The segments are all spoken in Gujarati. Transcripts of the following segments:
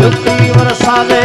મુક્તિ વરસાવે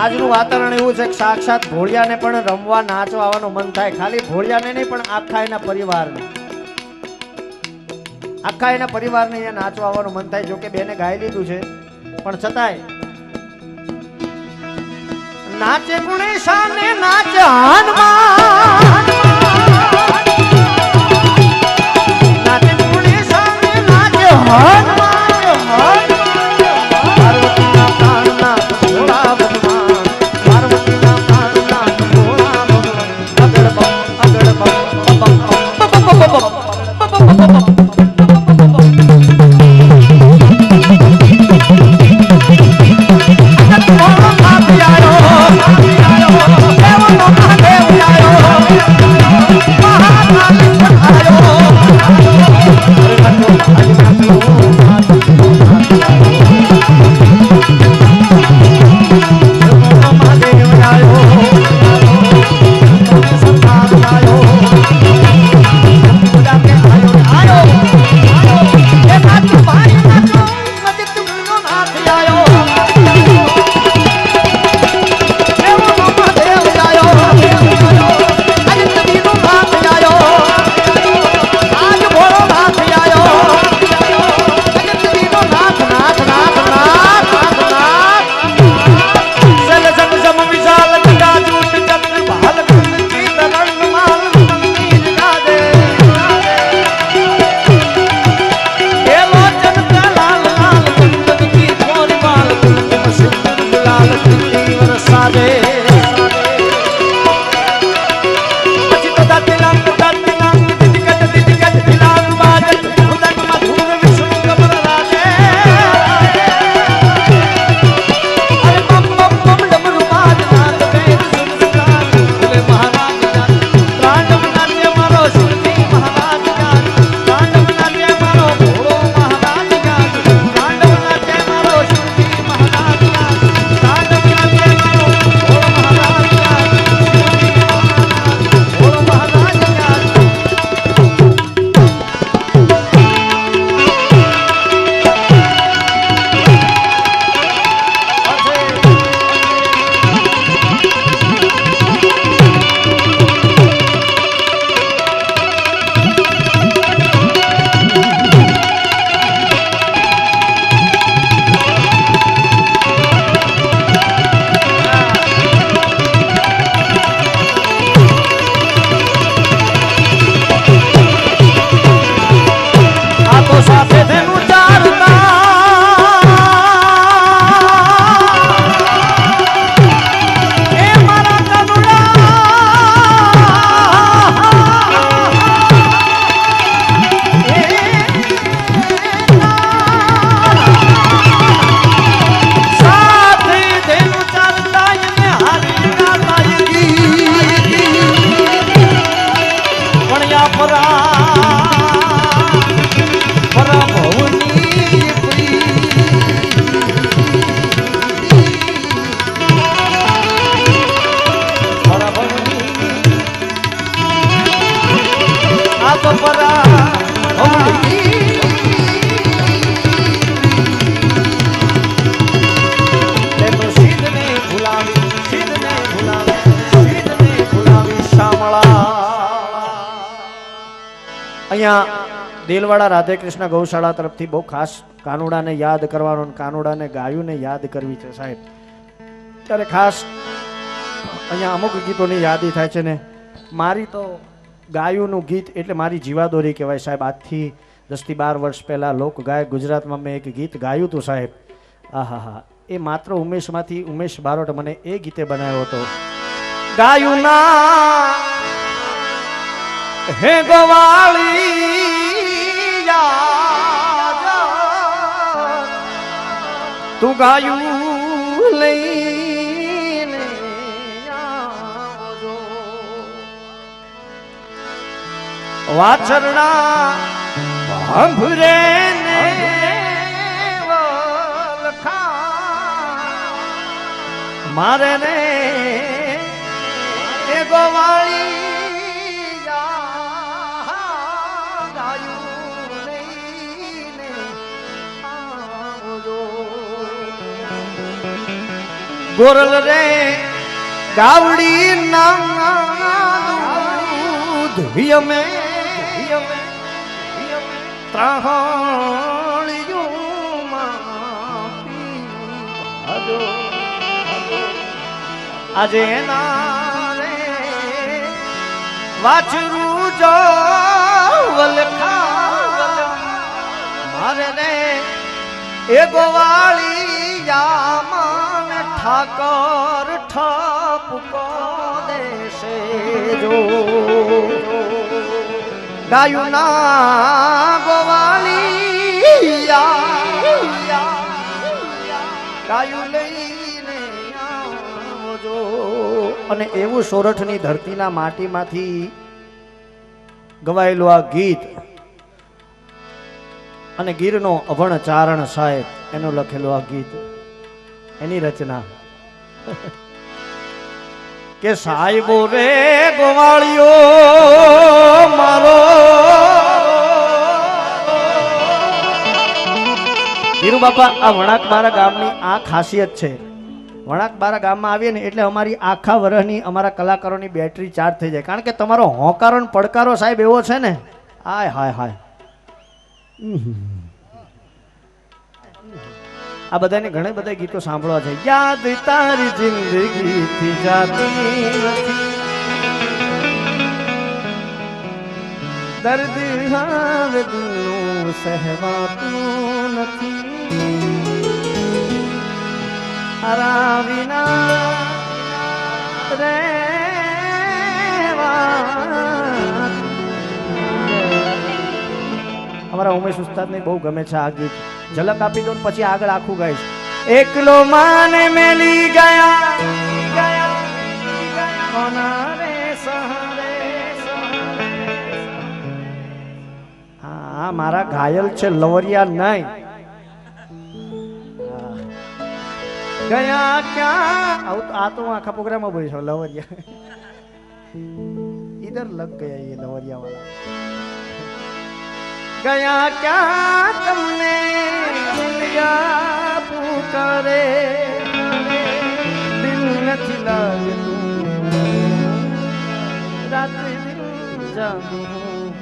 આજનું વાતાવરણ એવું છે કે સાક્ષાત ભોળિયાને પણ રમવા નાચવા આવવાનું મન થાય. ખાલી ભોળિયાને નહીં, પણ આખા એના પરિવારને. આખા એના પરિવારને અહીંયા નાચવા આવવાનું મન થાય, જોકે બેને ગાઈ લીધું છે. પણ છતાંય નાચે ગુણે શાને નાચ હનુમાન. નાચે ગુણે શાને નાચ હનુમાન. દેલવાડા રાધેકૃષ્ણ ગૌશાળા તરફથી બહુ ખાસ કાનુડાને યાદ કરવાનો કાનુડાને ગાયુંને યાદ કરવી છે સાહેબ. ત્યારે ખાસ અહીંયા અમુક ગીતોની યાદી થાય છે ને મારી તો ગાયુંનું ગીત એટલે મારી જીવાદોરી કહેવાય સાહેબ. આજથી દસથી બાર વર્ષ પહેલાં લોક ગાયક ગુજરાતમાં મેં એક ગીત ગાયું હતું સાહેબ. આહા હા એ માત્ર ઉમેશમાંથી ઉમેશ બારોટ મને એ ગીતે બનાવ્યો હતો. ગાયું ના હે ગવાળી તું ગાયું લઈને. વાછરડા વલખા. મારે ને ગોવાળી ગોરલ રે, ગાવડી ના દૂધ યમે યમે ત્રાહણિયુંમાં પીવાજો. આજે ના રે વાછરું જો વલખા મારે રે, એ ગોવાળી યામન ઠાકર ઠપકો દેશે જો ગાયું ના ગોવાળી ગાયું લઈને આવજો. અને એવું સોરઠની ધરતીના માટીમાંથી ગવાયેલું આ ગીત અને ગીરનો અભણ ચારણ સાહેબ એનું લખેલું આ ગીત. એની રચના. કે સાહેબો રે ગોવાળિયો મારો. ધીરુ બાપા આ વણાકબારા ગામની આ ખાસિયત છે. વણાકબારા ગામમાં આવીએ ને એટલે અમારી આખા વર્ષની અમારા કલાકારોની બેટરી ચાર્જ થઈ જાય. કારણ કે તમારો હોંકારો પડકારો સાહેબ એવો છે ને. હાય હાય હાય. આ બધાને ઘણા બધા ગીતો સાંભળવા છે. યાદ તારી જિંદગી થી જાતી દર્દ હવે દિલનું સહેવાતું નથી. હરા વિના રહેવા. અમારા ઉમેશ ઉસ્તાદને બહુ ગમે છે આ ગીત. ઝલક આપી દો પછી આગળ આખું ગાઈશ એકલો માને મેલી ગયા. હા મારા ઘાયલ છે લવરિયા નહીં. ગયા ક્યાં? આવું તો- આ તો આખા પ્રોગ્રામમાં બોલીશ લવરિયા. ઇધર લગ ગયા એ લવરિયા વાળા ગયા ક્યાં તમને પુકારે દિલ નથી લાગતું. રાત્રે દિલ જાગું.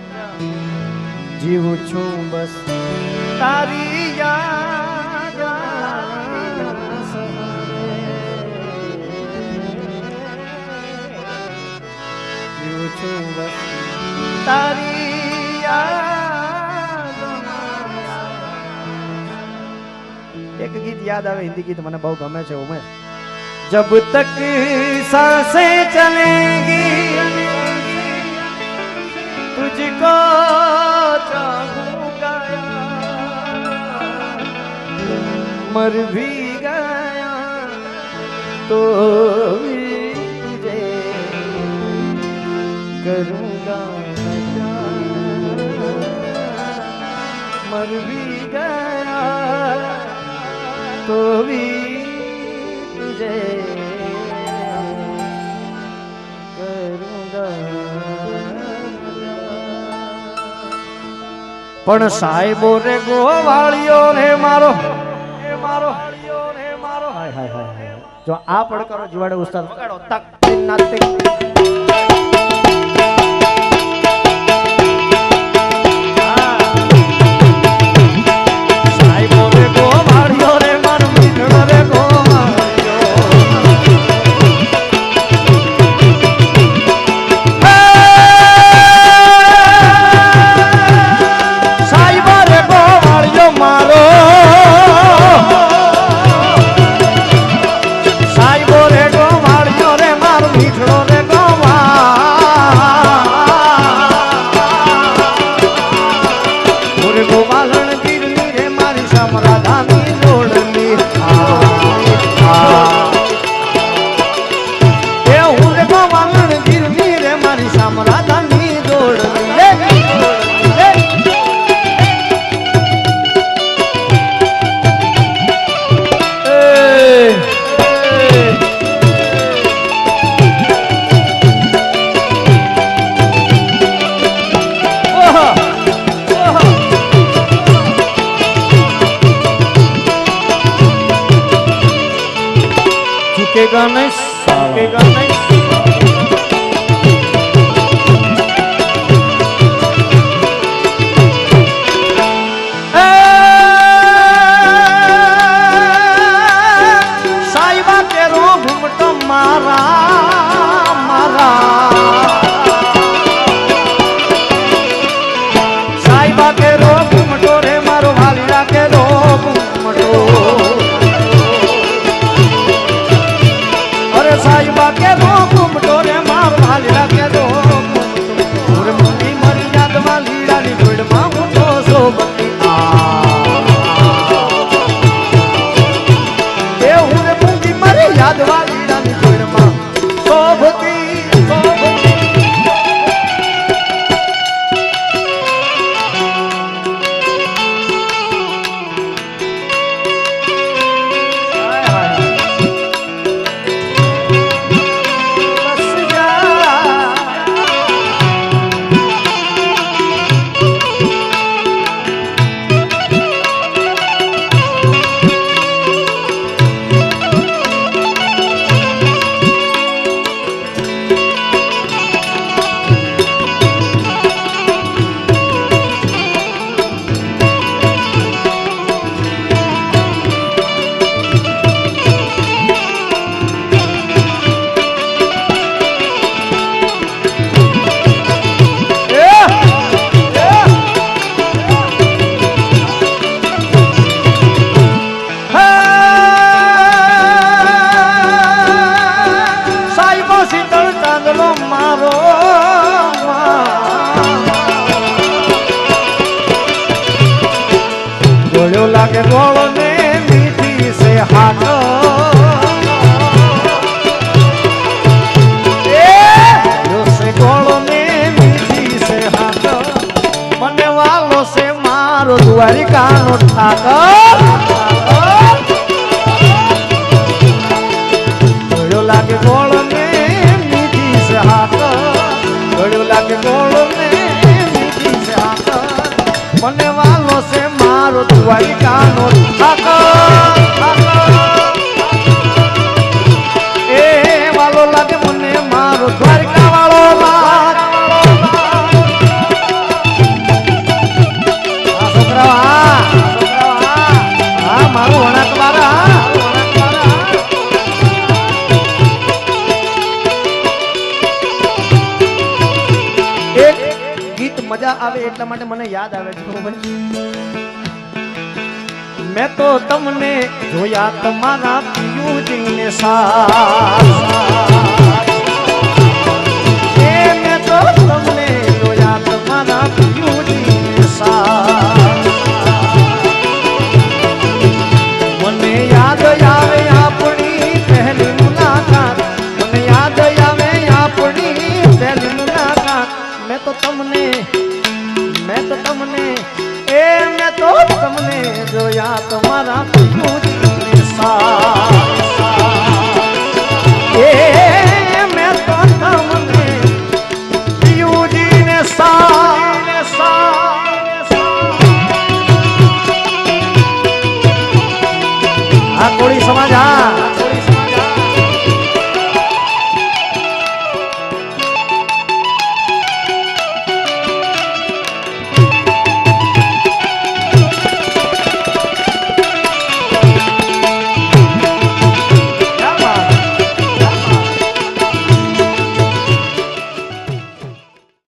જીવું છું બસ. તારી યાદ તારી એક ગીત યાદ આવે હિન્દી ગીત મને બહુ ગમે છે ઉમેશ જબ તક सांसे चलेंगी तुझको चाहूंगा मर भी गया तो भी तुझे करूंगा मर भी गया તો પણ સાહેબો રે ગોવાળિયો રે મારો હે મારો હાય હાય હાય જો આ પડકારો જીવાડે ઉસ્તાદ વગાડો તક નાતિક મારો દ્વારિકાનો ઠાકર એટલા માટે મને યાદ આવે છે ખબર મેં તો તમને જોયા તમારા પિયુજીને સા